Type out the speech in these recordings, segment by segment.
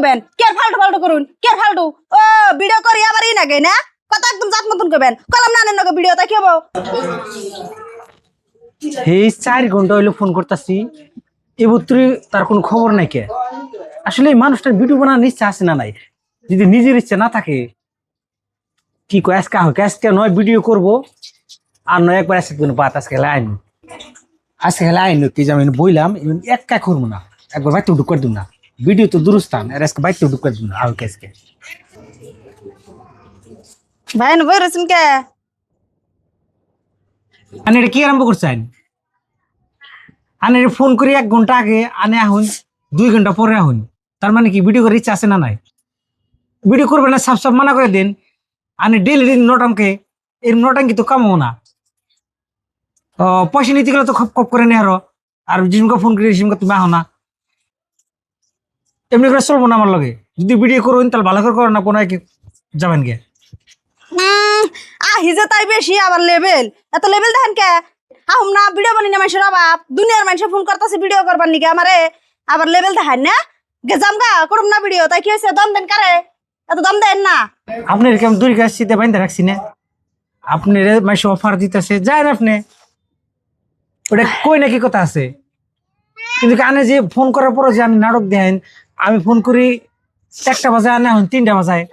করবেন কে ফালতু ফালতু করুন? কে ফালতু? ও ভিডিও করি আবার ই নাগে, না? কথা একদম জাত মতন করবেন কলম না নগে ভিডিও কি হব? এই চার ঘণ্টা হইল ফোন করতেছি। এবুত্রি তার কোনো খবর নাই কে? আসলে এই মানুষটার ভিডিও বানানোর ইচ্ছা আছে না নাই? যদি নিজের ইচ্ছা না থাকে, কি কয়, আজকে হোক আজকে নয় ভিডিও করব। আর নয় একবার আজকে কোনো বাত, আজকে লাইন। আজকে লাইন, কি যে আমি বইলাম একা করব না। একবার বাইতে ঢুক করে দিব না। ভিডিও তো দুরস্থান আর আজকে বাইতে ঢুক করে দিব না আজকে আজকে। ভাই বই রয়েছেন কে? আনে এটা কি আরম্ভ করছেন? আনে ফোন করি এক ঘণ্টা আগে আনে আহুন দুই ঘণ্টা পরে আহুন। তার মানে কি ভিডিও করার ইচ্ছা আছে না নাই? ভিডিও করবে না সাফ সাফ মানা করে দেন। আনে ডেলি দিন নটাঙ্কে এর নটাঙ্কি তো কামাবো না। পয়সা নিতে গেলে তো খপ খপ করে নেহারো আর জিমকে ফোন করি জিমকে তুমি আহো না। এমনি করে চলবো না আমার লগে? যদি ভিডিও করুন তাহলে ভালো করে করো না কোনো এক যাবেন গে? আহি যে তাই বেশি আবার লেভেল এত লেভেল দেখেন কে? আহুম না ভিডিও বানি না মানুষের অভাব। দুনিয়ার মানুষে ফোন করতেছে ভিডিও করবার নিকে আমারে। আবার লেভেল দেখান না? গেজাম গা করুম না ভিডিও তাই কি হয়েছে? দম দেন কারে? এত দম দেন না। আপনার কেমন দূরে কাছে শীতে বাইন্দা রাখছি না? আপনি মাসে অফার দিতেছে যান আপনি। ওটা কই নাকি কথা আছে? কিন্তু আনে যে ফোন করার পরে যে আমি নাটক দেন আমি ফোন করি, একটা বাজায় আনে, এখন তিনটা বাজায়।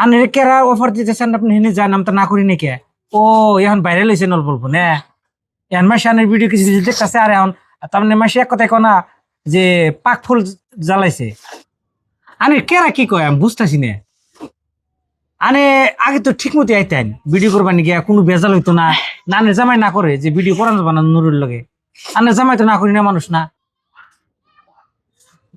আনে কেরা অফার দিতেছেন, আপনি হেনে যান, আমি তো না করি নাকি? ও, এখন বাইরে লইছে নল বলব, না। এখন মাসে আনের ভিডিও কিছু দেখতেছে, আর এখন তার মানে মাসে এক কথায় কোনা যে পাক ফুল জ্বালাইছে। আনে কেরা কি কয়, আমি বুঝতেছি না। আনে, আগে তো ঠিক মতো আইতেন ভিডিও করবার গিয়া, কোনো বেজাল হইতো না। নানে জামাই না করে, যে ভিডিও করানো না, নুরুর লগে। আনে জামাই তো না করি না, মানুষ না।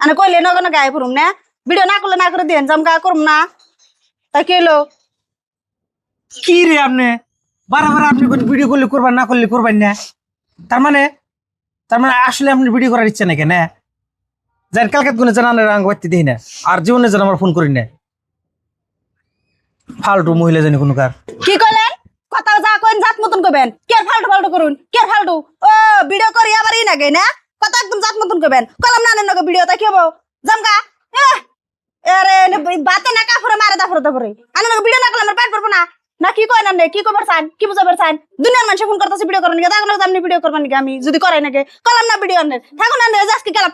নগে নগে আই ফুরুম না? ভিডিও না করলে না করে দিন জাম গা করুম না। তাই কি হলো কি রে আপনি? বারবার আপনি ভিডিও করলে করবেন না করলে করবেন না। তার মানে তার মানে আসলে আপনি ভিডিও করার ইচ্ছা নাকি না? যার কালকে কোনো জানান রাং বাড়তে দিই না আর জীবনে যেন আমার ফোন করি না। ফালতু মহিলা জানি কোনো কার। কি কইলেন? কথা যা কইন জাত মতন কইবেন। কে ফালতু ফালতু করুন? কে ফালতু? ও ভিডিও করি আবার ই নাগে না? কথা একদম জাত মতন কইবেন কলম না নেন ভিডিও তা, কি হব? জামগা আরে বাতে না কাফরে, মারে দাফরে দাফরে। আনে ভিডিও না করলে আমার পেট পড়ব না? না, কি কয় না কি কইবার চান? কি বুঝাবার চান? দুনিয়ার মানুষ ফোন করতেছে ভিডিও করেন দেখো না আপনি ভিডিও করবেন আমি? যদি করাই নাকি? কলম না ভিডিও আনেন থাকুন না আজকে গেলাম।